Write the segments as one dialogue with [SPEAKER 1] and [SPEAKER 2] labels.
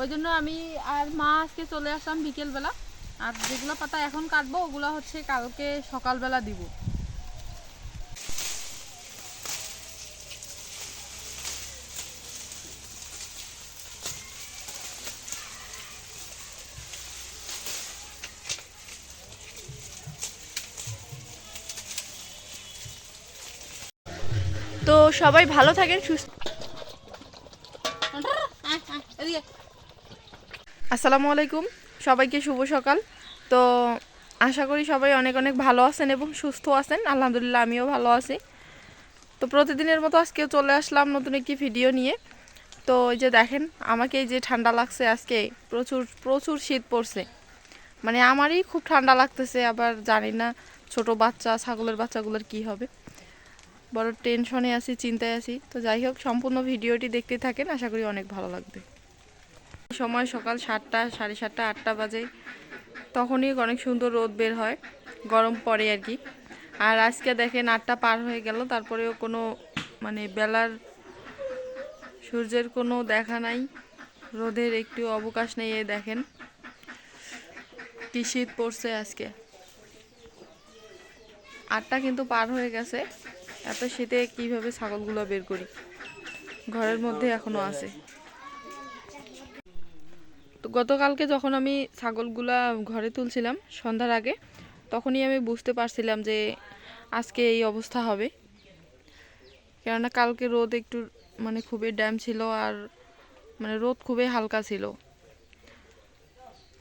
[SPEAKER 1] ওই জন্য আমি আর মা আজকে চলে আসলাম বিকেলবেলা। আর যেগুলো পাতা এখন কাটবো, ওগুলো হচ্ছে কালকে সকালবেলা দিব।
[SPEAKER 2] তো সবাই ভালো থাকেন, সুস্থ আসসালামু আলাইকুম। সবাইকে শুভ সকাল। তো আশা করি সবাই অনেক অনেক ভালো আছেন এবং সুস্থ আছেন। আলহামদুলিল্লাহ আমিও ভালো আছি। তো প্রতিদিনের মতো আজকেও চলে আসলাম নতুন একটি ভিডিও নিয়ে। তো এই যে দেখেন, আমাকে যে ঠান্ডা লাগছে আজকে, প্রচুর প্রচুর শীত পড়ছে। মানে আমারই খুব ঠান্ডা লাগতেছে, আবার জানি না ছোট বাচ্চা, ছাগলের বাচ্চাগুলোর কি হবে। বড় টেনশনে আছি, চিন্তায় আছি। তো যাই হোক, সম্পূর্ণ ভিডিওটি দেখতে থাকেন, আশা করি অনেক ভালো লাগবে। সময় সকাল সাতটা, সাড়ে সাতটা, আটটা বাজে। তখনই অনেক সুন্দর রোদ বের হয়, গরম পড়ে আর কি। আর আজকে দেখেন আটটা পার হয়ে গেল, তারপরেও কোনো মানে বেলার সূর্যের কোনো দেখা নাই, রোদের একটু অবকাশ নেই দেখেন। কি শীত পড়ছে আজকে। আটটা কিন্তু পার হয়ে গেছে, এত শীতে কীভাবে ছাগলগুলো বের করি? ঘরের মধ্যে এখনও আছে। তো গতকালকে যখন আমি ছাগলগুলা ঘরে তুলছিলাম, সন্ধ্যার আগে, তখনই আমি বুঝতে পারছিলাম যে আজকে এই অবস্থা হবে। কেননা কালকে রোদ একটু মানে খুবই ড্যাম ছিল আর মানে রোদ খুবই হালকা ছিল।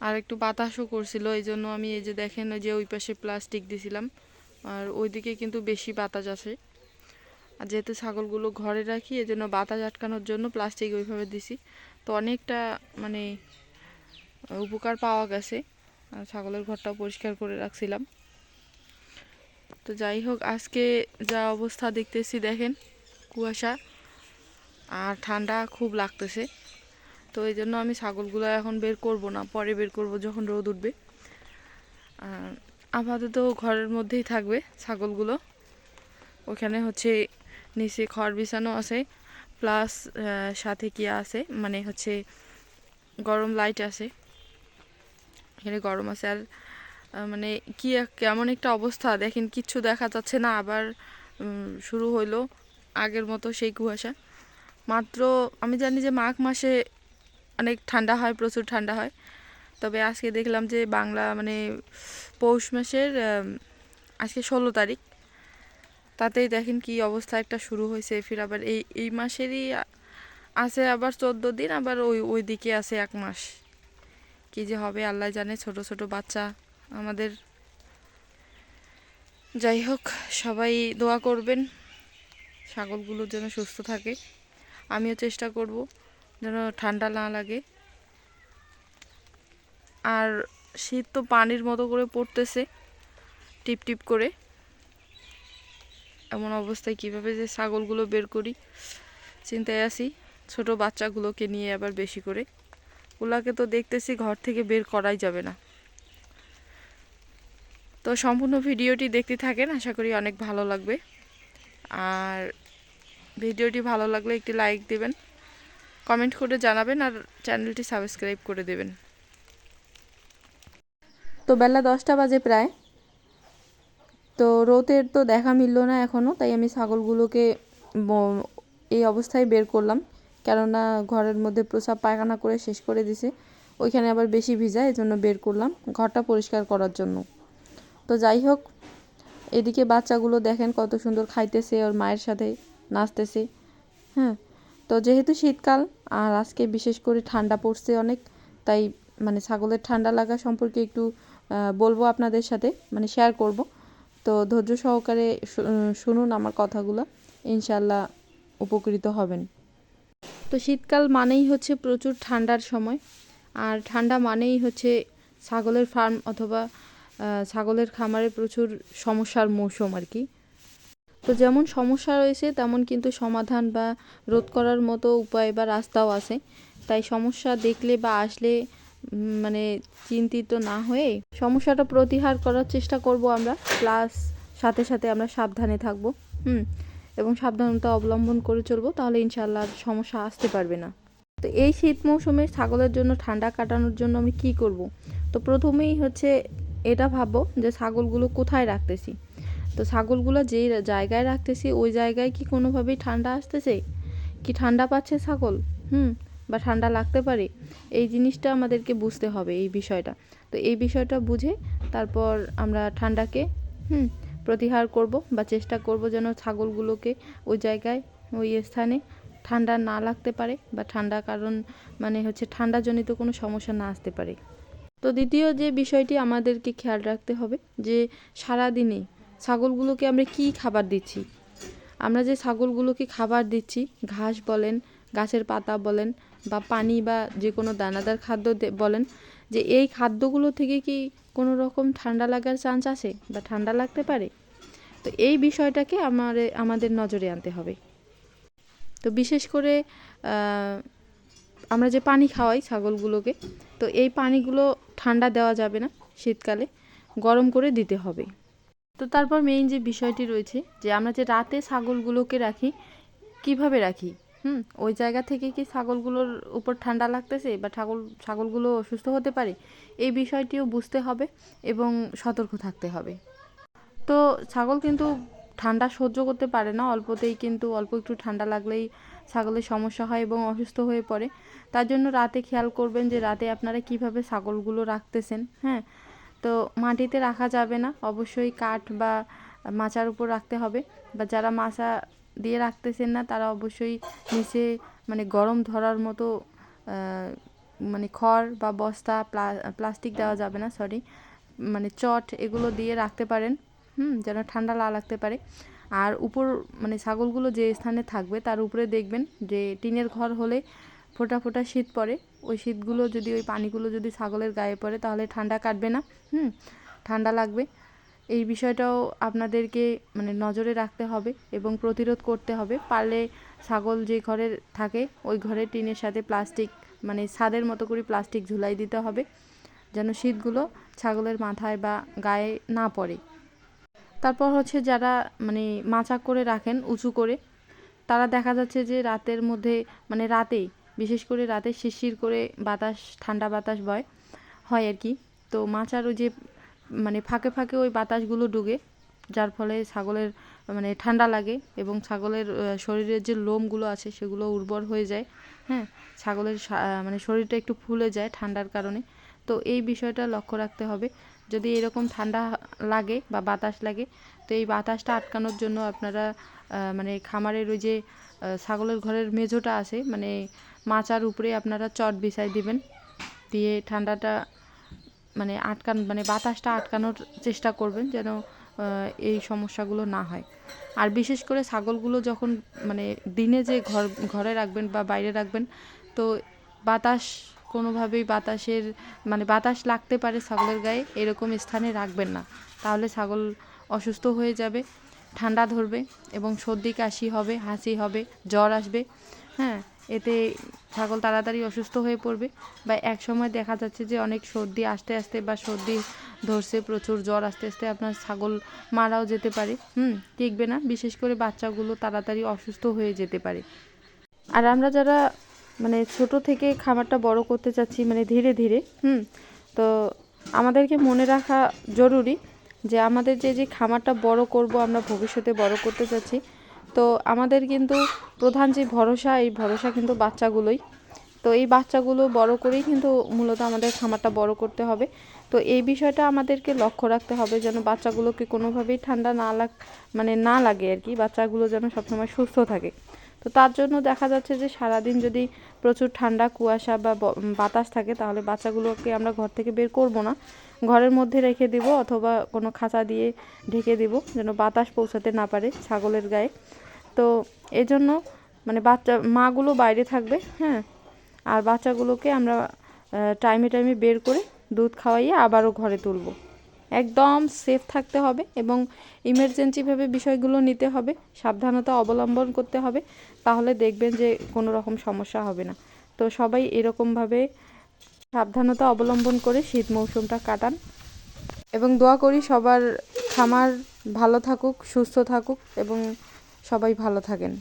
[SPEAKER 2] আর একটু বাতাসও করছিল এই জন্য আমি এই যে দেখেন যে ওই পাশে প্লাস্টিক দিছিলাম, আর ওইদিকে কিন্তু বেশি বাতাস আছে। আর যেহেতু ছাগলগুলো ঘরে রাখি এই জন্য বাতাস আটকানোর জন্য প্লাস্টিক ওইভাবে দিছি। তো অনেকটা মানে উপকার পাওয়া গেছে। ছাগলের ঘরটাও পরিষ্কার করে রাখছিলাম। তো যাই হোক, আজকে যা অবস্থা দেখতেছি দেখেন, কুয়াশা আর ঠান্ডা খুব লাগতেছে। তো এই জন্য আমি ছাগলগুলো এখন বের করব না, পরে বের করব যখন রোদ উঠবে। আপাতত ঘরের মধ্যেই থাকবে ছাগলগুলো। ওখানে হচ্ছে নিচে খড় বিছানো আছে, প্লাস সাথে কি আছে? মানে হচ্ছে গরম লাইট আছে। এখানে গরম আছে আর মানে কি কেমন একটা অবস্থা। দেখেন কিচ্ছু দেখা যাচ্ছে না, আবার শুরু হইল আগের মতো সেই কুয়াশা। মাত্র আমি জানি যে মাঘ মাসে অনেক ঠান্ডা হয়, প্রচুর ঠান্ডা হয়। তবে আজকে দেখলাম যে বাংলা মানে পৌষ মাসের আজকে ষোলো তারিখ। তাতেই দেখেন কি অবস্থা একটা শুরু হয়েছে ফির আবার এই এই মাসেরই আছে আবার চোদ্দ দিন, আবার ওই ওই দিকে আছে এক মাস। কি যে হবে, আল্লাহ জানে, ছোট ছোট বাচ্চা আমাদের। যাই হোক, সবাই দোয়া করবেন, ছাগলগুলো যেন সুস্থ থাকে। আমিও চেষ্টা করব যেন ঠান্ডা না লাগে। আর শীত তো পানির মতো করে পড়তেছে, টিপ টিপ করে। এমন অবস্থায় কীভাবে যে ছাগলগুলো বের করি, চিন্তায় আছি, ছোট বাচ্চাগুলোকে নিয়ে আবার বেশি করে। ওগুলাকে তো দেখতেছি ঘর থেকে বের করাই যাবে না। তো সম্পূর্ণ ভিডিওটি দেখতে থাকেন, আশা করি অনেক ভালো লাগবে। আর ভিডিওটি ভালো লাগলে একটি লাইক দেবেন, কমেন্ট করে জানাবেন আর চ্যানেলটি সাবস্ক্রাইব করে দেবেন। তো বেলা দশটা বাজে প্রায়। তো রোদের তো দেখা মিললো না এখনও তাই আমি ছাগলগুলোকে এই অবস্থায় বের করলাম। কেননা ঘরের মধ্যে প্রসাব পায়খানা করে শেষ করে দিছে। ওইখানে আবার বেশি ভিজা এই জন্য বের করলাম ঘরটা পরিষ্কার করার জন্য। তো যাই হোক, এদিকে বাচ্চাগুলো দেখেন কত সুন্দর খাইতেছে, ওর মায়ের সাথে নাচতেছে। হ্যাঁ তো যেহেতু শীতকাল আর আজকে বিশেষ করে ঠান্ডা পড়ছে অনেক, তাই মানে ছাগলের ঠান্ডা লাগা সম্পর্কে একটু বলব আপনাদের সাথে মানে শেয়ার করব। তো ধৈর্য সহকারে শুনুন আমার কথাগুলো ইনশাল্লাহ উপকৃত হবেন। তো শীতকাল মানেই হচ্ছে প্রচুর ঠান্ডার সময়। আর ঠান্ডা মানেই হচ্ছে ছাগলের ফার্ম অথবা ছাগলের খামারে প্রচুর সমস্যার মৌসুম আর কি। তো যেমন সমস্যা রয়েছে, তেমন কিন্তু সমাধান বা রোধ করার মতো উপায় বা রাস্তাও আছে। তাই সমস্যা দেখলে বা আসলে মানে চিন্তিত না হয়ে সমস্যাটা প্রতিহার করার চেষ্টা করব আমরা। প্লাস সাথে সাথে আমরা সাবধানে থাকব। হুম। এবং সাবধানতা অবলম্বন করে চলবো, তাহলে ইনশাল্লাহ সমস্যা আসতে পারবে না। তো এই শীত মৌসুমে ছাগলের জন্য ঠান্ডা কাটানোর জন্য আমি কি করব? তো প্রথমেই হচ্ছে এটা ভাববো যে ছাগলগুলো কোথায় রাখতেছি? তো ছাগলগুলো যেই জায়গায় রাখতেছি, ওই জায়গায় কি কোনোভাবেই ঠান্ডা আসতেছে? কি ঠান্ডা পাচ্ছে ছাগল? হুম, বা ঠান্ডা লাগতে পারে? এই জিনিসটা আমাদেরকে বুঝতে হবে এই বিষয়টা। তো এই বিষয়টা বুঝে তারপর আমরা ঠান্ডাকে, হুম প্রতিহার করব বা চেষ্টা করব যেন ছাগলগুলোকে ওই জায়গায়, ওই স্থানে ঠান্ডা না লাগতে পারে বা ঠান্ডা কারণ মানে হচ্ছে ঠান্ডাজনিত কোনো সমস্যা না আসতে পারে। তো দ্বিতীয় যে বিষয়টি আমাদেরকে খেয়াল রাখতে হবে যে সারা দিনে ছাগলগুলোকে আমরা কী খাবার দিচ্ছি? আমরা যে ছাগলগুলোকে খাবার দিচ্ছি, ঘাস বলেন, গাছের পাতা বলেন বা পানি বা যে কোনো দানাদার খাদ্য বলেন যে এই খাদ্যগুলো থেকে কি কোনো রকম ঠান্ডা লাগার চান্স আছে বা ঠান্ডা লাগতে পারে? তো এই বিষয়টাকে আমার, আমাদের নজরে আনতে হবে। তো বিশেষ করে আমরা যে পানি খাওয়াই ছাগলগুলোকে, তো এই পানিগুলো ঠান্ডা দেওয়া যাবে না শীতকালে, গরম করে দিতে হবে। তো তারপর মেইন যে বিষয়টি রয়েছে, যে আমরা যে রাতে ছাগলগুলোকে রাখি, কীভাবে রাখি? হুম, ওই জায়গা থেকে কি ছাগলগুলোর উপর ঠান্ডা লাগতেছে বা ছাগল, ছাগলগুলো অসুস্থ হতে পারে? এই বিষয়টিও বুঝতে হবে এবং সতর্ক থাকতে হবে। তো ছাগল কিন্তু ঠান্ডা সহ্য করতে পারে না, অল্পতেই কিন্তু অল্প একটু ঠান্ডা লাগলেই ছাগলের সমস্যা হয় এবং অসুস্থ হয়ে পড়ে। তার জন্য রাতে খেয়াল করবেন যে রাতে আপনারা কীভাবে ছাগলগুলো রাখতেছেন হ্যাঁ? তো মাটিতে রাখা যাবে না, অবশ্যই কাঠ বা মাচার উপর রাখতে হবে বা যারা মাচা দিয়ে রাখতেছেন না, তারা অবশ্যই নিচে মানে গরম ধরার মতো মানে খড় বা বস্তা, প্লা- প্লাস্টিক দেওয়া যাবে না সরি মানে চট এগুলো দিয়ে রাখতে পারেন, হুম, যেন ঠান্ডা লা লাগতে পারে। আর উপর মানে ছাগলগুলো যে স্থানে থাকবে, তার উপরে দেখবেন যে টিনের ঘর হলে ফোটা ফোটা শীত পড়ে, ওই শীতগুলো যদি, ওই পানিগুলো যদি ছাগলের গায়ে পড়ে, তাহলে ঠান্ডা কাটবে না, হুম, ঠান্ডা লাগবে। এই বিষয়টাও আপনাদেরকে মানে নজরে রাখতে হবে এবং প্রতিরোধ করতে হবে। পারলে ছাগল যে ঘরে থাকে, ওই ঘরে টিনের সাথে প্লাস্টিক মানে ছাদের মতো করে প্লাস্টিক ঝুলাই দিতে হবে, যেন শীতগুলো ছাগলের মাথায় বা গায়ে না পড়ে। তারপর হচ্ছে যারা মানে মাচা করে রাখেন, উঁচু করে, তারা দেখা যাচ্ছে যে রাতের মধ্যে মানে রাতেই, বিশেষ করে রাতে শিরশির করে বাতাস, ঠান্ডা বাতাস বয়, হয় আর কি। তো মাচার ওই যে মানে ফাঁকে ফাঁকে ওই বাতাসগুলো ঢুকে যার ফলে ছাগলের মানে ঠান্ডা লাগে এবং ছাগলের শরীরের যে লোমগুলো আছে সেগুলো উর্বর হয়ে যায় হ্যাঁ? ছাগলের মানে শরীরটা একটু ফুলে যায় ঠান্ডার কারণে। তো এই বিষয়টা লক্ষ্য রাখতে হবে। যদি এরকম ঠান্ডা লাগে বা বাতাস লাগে, তো এই বাতাসটা আটকানোর জন্য আপনারা মানে খামারের ওই যে ছাগলের ঘরের মেঝোটা আছে মানে মাচার উপরে আপনারা চট বিছাই দিবেন। দিয়ে ঠান্ডাটা মানে আটকান মানে বাতাসটা আটকানোর চেষ্টা করবেন যেন এই সমস্যাগুলো না হয়। আর বিশেষ করে ছাগলগুলো যখন মানে দিনে যে ঘর, ঘরে রাখবেন বা বাইরে রাখবেন, তো বাতাস কোনোভাবেই বাতাসের মানে বাতাস লাগতে পারে ছাগলের গায়ে, এরকম স্থানে রাখবেন না। তাহলে ছাগল অসুস্থ হয়ে যাবে, ঠান্ডা ধরবে এবং সর্দি, কাশি হবে, হাসি হবে, জ্বর আসবে হ্যাঁ? এতে ছাগল তাড়াতাড়ি অসুস্থ হয়ে পড়বে বা এক সময় দেখা যাচ্ছে যে অনেক সর্দি আস্তে আস্তে বা সর্দি ধরছে, প্রচুর জ্বর আস্তে আস্তে আপনার ছাগল মারাও যেতে পারে, হুম, টিকবে না। বিশেষ করে বাচ্চাগুলো তাড়াতাড়ি অসুস্থ হয়ে যেতে পারে। আর আমরা যারা মানে ছোট থেকে খামারটা বড় করতে চাচ্ছি মানে ধীরে ধীরে, হুম, তো আমাদেরকে মনে রাখা জরুরি যে আমাদের যে যে খামারটা বড় করব, আমরা ভবিষ্যতে বড় করতে চাচ্ছি তো আমাদের কিন্তু প্রধান যে ভরসা, এই ভরসা কিন্তু বাচ্চাগুলোই। তো এই বাচ্চাগুলো বড় করেই কিন্তু মূলত আমাদের খামারটা বড় করতে হবে। তো এই বিষয়টা আমাদেরকে লক্ষ্য রাখতে হবে যেন বাচ্চাগুলোকে কোনোভাবেই ঠান্ডা না লাগ মানে না লাগে আর কি, বাচ্চাগুলো যেন সবসময় সুস্থ থাকে। তো তার জন্য দেখা যাচ্ছে যে সারাদিন যদি প্রচুর ঠান্ডা, কুয়াশা বা বাতাস থাকে তাহলে বাচ্চাগুলোকে আমরা ঘর থেকে বের করব না। ঘরের মধ্যে রেখে দিব অথবা কোনো খাঁচা দিয়ে ঢেকে দিব যেন বাতাস পৌঁছাতে না পারে ছাগলের গায়ে। তো এই জন্য মানে বাচ্চা, মাগুলো বাইরে থাকবে হ্যাঁ? আর বাচ্চাগুলোকে আমরা টাইমে টাইমে বের করে দুধ খাওয়াইয়ে আবারও ঘরে তুলব। একদম সেফ থাকতে হবে এবং ইমার্জেন্সিভাবে বিষয়গুলো নিতে হবে, সাবধানতা অবলম্বন করতে হবে, তাহলে দেখবেন যে কোনো রকম সমস্যা হবে না। তো সবাই এরকমভাবে সাবধানতা অবলম্বন করে শীত মৌসুমটা কাটান এবং দোয়া করি সবার খামার ভালো থাকুক, সুস্থ থাকুক এবং সবাই ভালো থাকেন।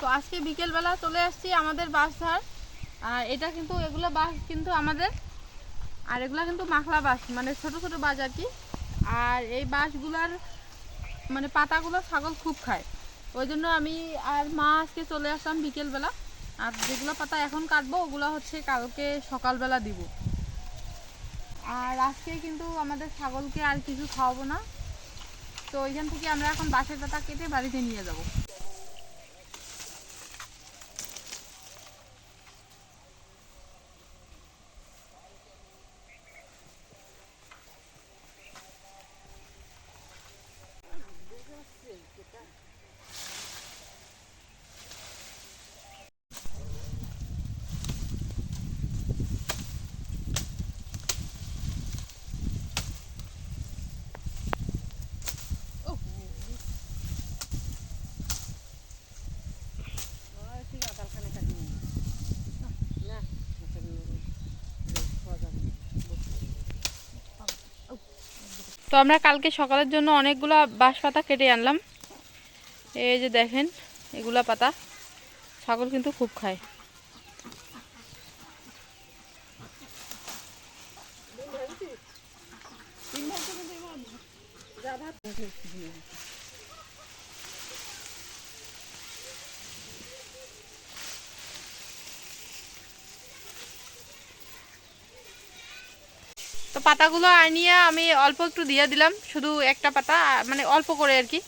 [SPEAKER 1] তো আজকে বিকেলবেলা চলে আসছি আমাদের বাসধার আর এটা কিন্তু, এগুলো বাস কিন্তু আমাদের, আর এগুলো কিন্তু মাখলা বাস মানে ছোট ছোট বাস আর কি। আর এই বাসগুলার মানে পাতাগুলো ছাগল খুব খায়। ওই জন্য আমি আর মা আজকে চলে আসলাম বিকেলবেলা। আর যেগুলো পাতা এখন কাটবো, ওগুলো হচ্ছে কালকে সকালবেলা দিব। আর আজকে কিন্তু আমাদের ছাগলকে আর কিছু খাওয়াবো না। তো ওইখান থেকে আমরা এখন বাসের পাতা কেটে বাড়িতে নিয়ে যাব।
[SPEAKER 2] তো আমরা কালকে সকালের জন্য অনেকগুলো বাঁশ পাতা কেটে আনলাম। এই যে দেখেন, এগুলা পাতা। ছাগল কিন্তু খুব খায়। পাতাগুলো আনিয়ে আমি অল্প একটু দিয়ে দিলাম, শুধু একটা পাতা মানে অল্প করে আর কি।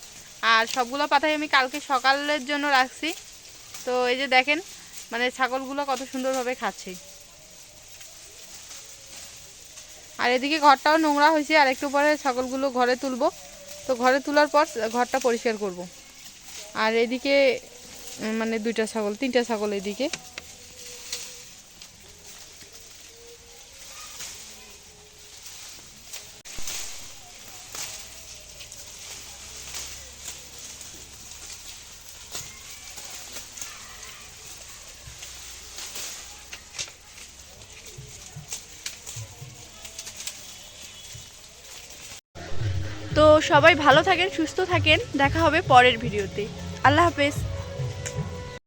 [SPEAKER 2] আর সবগুলো পাতাই আমি কালকে সকালের জন্য রাখছি। তো এই যে দেখেন মানে ছাগলগুলো কত সুন্দরভাবে খাচ্ছে। আর এদিকে ঘরটাও নোংরা হয়েছে, আর একটু পরে ছাগলগুলো ঘরে তুলবো। তো ঘরে তোলার পর ঘরটা পরিষ্কার করব। আর এদিকে মানে দুইটা ছাগল, তিনটা ছাগল এদিকে তো সবাই ভালো থাকেন সুস্থ থাকেন। দেখা হবে পরের ভিডিওতে। আল্লাহ হাফেজ।